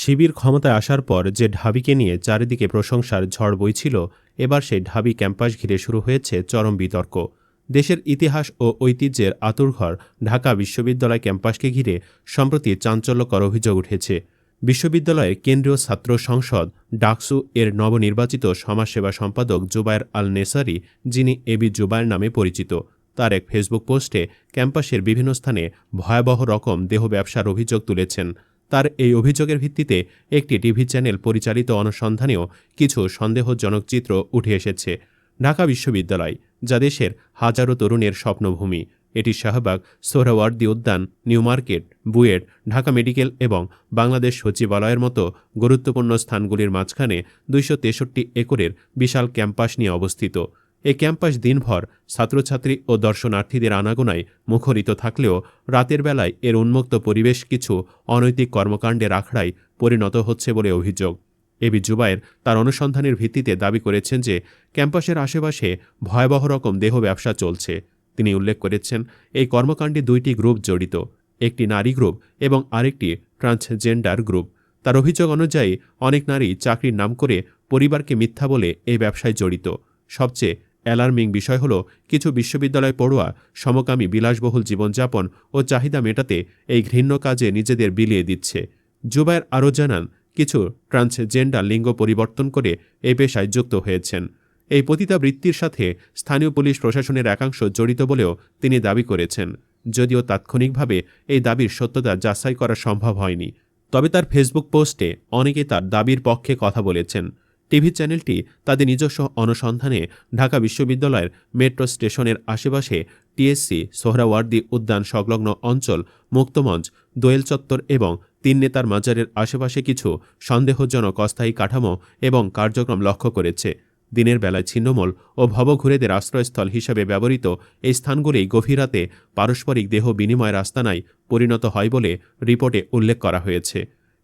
শিবির ক্ষমতায় আসার পর যে ঢাবিকে নিয়ে চারিদিকে প্রশংসার ঝড় বইছিল, এবার সেই ঢাবি ক্যাম্পাস ঘিরে শুরু হয়েছে চরম বিতর্ক। দেশের ইতিহাস ও ঐতিহ্যের আতুরঘর ঢাকা বিশ্ববিদ্যালয় ক্যাম্পাসকে ঘিরে সম্প্রতি চাঞ্চল্যকর অভিযোগ উঠেছে। বিশ্ববিদ্যালয়ের কেন্দ্রীয় ছাত্র সংসদ ডাকসু এর নবনির্বাচিত সমাজসেবা সম্পাদক জুবায়ের আল নেসারি যিনি এবি জুবায়ের নামে পরিচিত, তার এক ফেসবুক পোস্টে ক্যাম্পাসের বিভিন্ন স্থানে ভয়াবহ রকম দেহ ব্যবসার অভিযোগ তুলেছেন। তার এই অভিযোগের ভিত্তিতে একটি টিভি চ্যানেল পরিচালিত অনুসন্ধানেও কিছু সন্দেহজনক চিত্র উঠে এসেছে। ঢাকা বিশ্ববিদ্যালয়, যা দেশের হাজারো তরুণের স্বপ্নভূমি। এটি Shahbag, Suhrawardy Udyan, New Market, BUET, Dhaka medical এবং বাংলাদেশ সচিবালয়ের মতো গুরুত্বপূর্ণ স্থানগুলির মাঝখানে দুইশো তেষট্টি একরের বিশাল ক্যাম্পাস নিয়ে অবস্থিত। এই ক্যাম্পাস দিনভর ছাত্রছাত্রী ও দর্শনার্থীদের আনাগোনায় মুখরিত থাকলেও রাতের বেলায় এর উন্মুক্ত পরিবেশ কিছু অনৈতিক কর্মকাণ্ডের আখড়ায় পরিণত হচ্ছে বলে অভিযোগ। এবি জুবায়ের তার অনুসন্ধানের ভিত্তিতে দাবি করেছেন যে ক্যাম্পাসের আশেপাশে ভয়াবহ রকম দেহ ব্যবসা চলছে। তিনি উল্লেখ করেছেন, এই কর্মকাণ্ডে দুইটি গ্রুপ জড়িত, একটি নারী গ্রুপ এবং আরেকটি ট্রান্সজেন্ডার গ্রুপ। তার অভিযোগ অনুযায়ী অনেক নারী চাকরির নাম করে পরিবারকে মিথ্যা বলে এই ব্যবসায় জড়িত। সবচেয়ে অ্যালার্মিং বিষয় হল, কিছু বিশ্ববিদ্যালয় পড়ুয়া সমকামী বিলাসবহুল জীবনযাপন ও চাহিদা মেটাতে এই ঘৃণ্য কাজে নিজেদের বিলিয়ে দিচ্ছে। জুবায়ের আরও জানান, কিছু ট্রান্সজেন্ডার লিঙ্গ পরিবর্তন করে এই পেশায় যুক্ত হয়েছেন। এই পতিতাবৃত্তির সাথে স্থানীয় পুলিশ প্রশাসনের একাংশ জড়িত বলেও তিনি দাবি করেছেন। যদিও তাৎক্ষণিকভাবে এই দাবির সত্যতা যাচাই করা সম্ভব হয়নি। তবে তার ফেসবুক পোস্টে অনেকে তার দাবির পক্ষে কথা বলেছেন। টিভি চ্যানেলটি তাদের নিজস্ব অনুসন্ধানে ঢাকা বিশ্ববিদ্যালয়ের মেট্রো স্টেশনের আশেপাশে টিএসসি, সোহরাওয়ার্দী উদ্যান সংলগ্ন অঞ্চল, মুক্তমঞ্চ, দোয়েল চত্বর এবং তিন নেতার মাজারের আশেপাশে কিছু সন্দেহজনক অস্থায়ী কাঠামো এবং কার্যক্রম লক্ষ্য করেছে। দিনের বেলায় ছিন্নমূল ও ভবঘুরেদের আশ্রয়স্থল হিসেবে ব্যবহৃত এই স্থানগুলি গভীর রাতে পারস্পরিক দেহ বিনিময়ের আস্তানায় পরিণত হয় বলে রিপোর্টে উল্লেখ করা হয়েছে।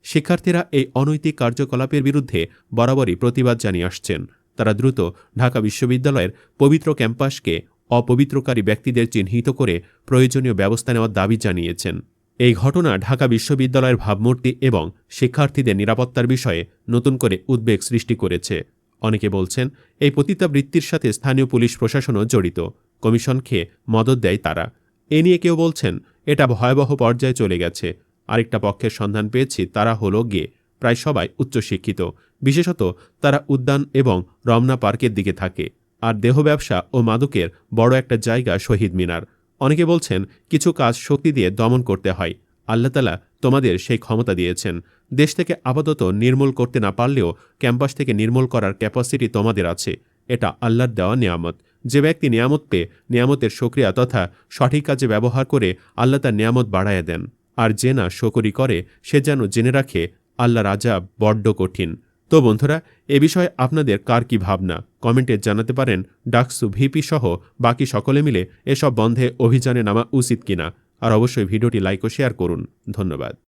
শিক্ষার্থীরা এই অনৈতিক কার্যকলাপের বিরুদ্ধে বরাবরই প্রতিবাদ জানিয়ে আসছেন। তারা দ্রুত ঢাকা বিশ্ববিদ্যালয়ের পবিত্র ক্যাম্পাসকে অপবিত্রকারী ব্যক্তিদের চিহ্নিত করে প্রয়োজনীয় ব্যবস্থা নেওয়ার দাবি জানিয়েছেন। এই ঘটনা ঢাকা বিশ্ববিদ্যালয়ের ভাবমূর্তি এবং শিক্ষার্থীদের নিরাপত্তার বিষয়ে নতুন করে উদ্বেগ সৃষ্টি করেছে। অনেকে বলছেন, এই পতিতাবৃত্তির সাথে স্থানীয় পুলিশ প্রশাসনও জড়িত। কমিশনকে মদত দেয় তারা। এ নিয়ে কেউ বলছেন, এটা ভয়াবহ পর্যায়ে চলে গেছে। আরেকটা পক্ষের সন্ধান পেয়েছি, তারা হলো গে। প্রায় সবাই উচ্চশিক্ষিত। বিশেষত তারা উদ্যান এবং রমনা পার্কের দিকে থাকে। আর দেহ ব্যবসা ও মাদকের বড় একটা জায়গা শহীদ মিনার। অনেকে বলছেন, কিছু কাজ শক্তি দিয়ে দমন করতে হয়। আল্লাহতালা তোমাদের সেই ক্ষমতা দিয়েছেন। দেশ থেকে আপাতত নির্মূল করতে না পারলেও ক্যাম্পাস থেকে নির্মূল করার ক্যাপাসিটি তোমাদের আছে। এটা আল্লাহর দেওয়া নিয়ামত। যে ব্যক্তি নিয়ামত পেয়ে নিয়ামতের সক্রিয়া তথা সঠিক কাজে ব্যবহার করে আল্লাহ তার নিয়ামত বাড়াইয়া দেন। আর যে না শকরি করে, সে যেন জেনে রাখে, আল্লাহ রাজা বড্ড কঠিন। তো বন্ধুরা, এ বিষয়ে আপনাদের কার কি ভাবনা? কমেন্টে জানাতে পারেন ডাকসু ভিপি সহ বাকি সকলে মিলে এসব বন্ধে অভিযানে নামা উচিত কিনা। আর অবশ্যই ভিডিওটি লাইক ও শেয়ার করুন। ধন্যবাদ।